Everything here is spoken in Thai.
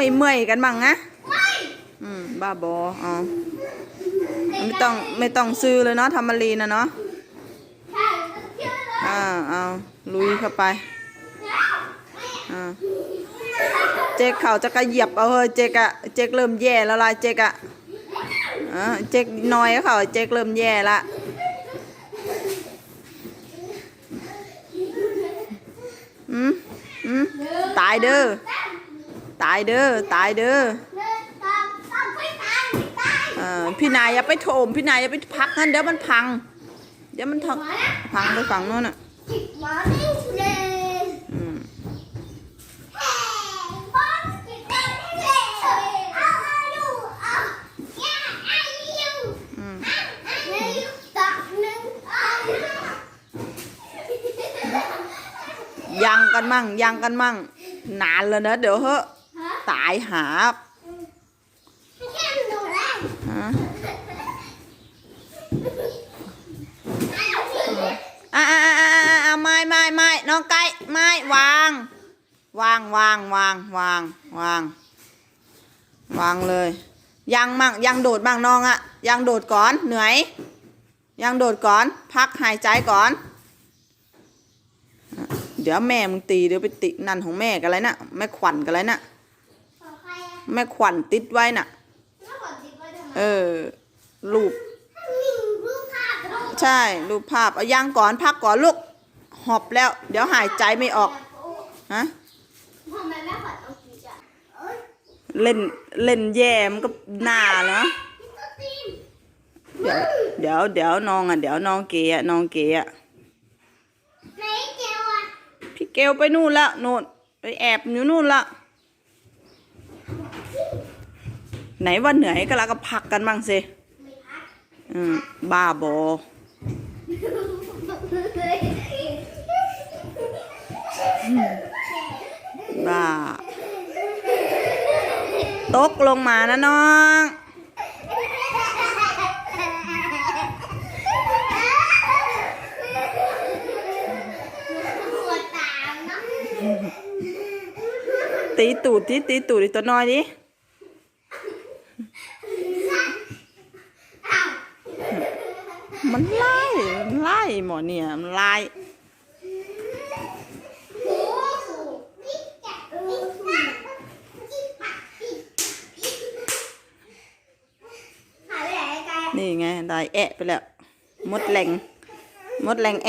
ไม่เมื่อยกันบ้างนะอืมบ้าบอเอาไม่ต้องไม่ต้องซื้อเลยเนาะทำมารีนะเนาะอ่าเอาลุยเข้าไปอ่าเจ๊กเขาจะกระเหยียบเอาเฮ้ยเจ๊กอะเจ๊กเริ่มแย่แล้วล่ะเจ๊กอะอ่าเจ๊กน้อยเขาเจ๊กเริ่มแย่ละอืมอืมตายเด้อ ตายเด้อตายเด้อพี่นายอย่าไปโถมพี่นายอย่าไปพักนั่นเดี๋ยวมันพัง เดี๋ยวมันทังพังไปฝั่งโน้นอะยังกันมั่งยังกันมั่ง นานแล้วนะเดี๋ยวเหอะ ตายหาบฮะอ่าอ่าอ่าอ่าไม่ไม่ไม่น้องไก่ไม่วาง วางวางวางวางวาง วางเลย ยังมั่งยังโดดบ้างน้องอะยังโดดก่อนเหนื่อย ยังโดดก่อน พักหายใจก่อน เดี๋ยวแม่มึงตีเดี๋ยวไปตินั่นของแม่กันเลยนะแม่ขวัญกันเลยนะ แม่ขวัญติดไว้น่ะแล้วขอจิกไว้ทำไมเออรูปมีรูปภาพด้วยใช่รูปภาพเอายังก่อนพักก่อนลูกหอบแล้ว เดี๋ยวหายใจไม่ออกฮะทำไมแม่ขวัญเอาจิกอะเอ้ยเล่นเล่นแย่มนก็หน้าเนาะพี่ตุ๊กตีนเดี๋ยวเดี๋ยวเดี๋ยวน้องอะเดี๋ยวน้องเกอะน้องเกอะไหนเจลอะพี่เกลไปนู่นละนู่นไปแอบอยู่นู่นละ ไหนว่าเหนื่อยก็แล้วก็พักกันบ้างสิไม่พักอืมบ้าบอบ้า ตกลงมานะน้อง ตีตูดที่ตีตูดตัวน้อยดิ อ้าว มันไล่มันไล่หมอเนี่ยมันไล่โอ้โหนี่แกะนี่ปักนี่ปักนี่หายไปไหนไกลนี่ไงได้แอะไปแล้วมดแรงมดแรงแอะ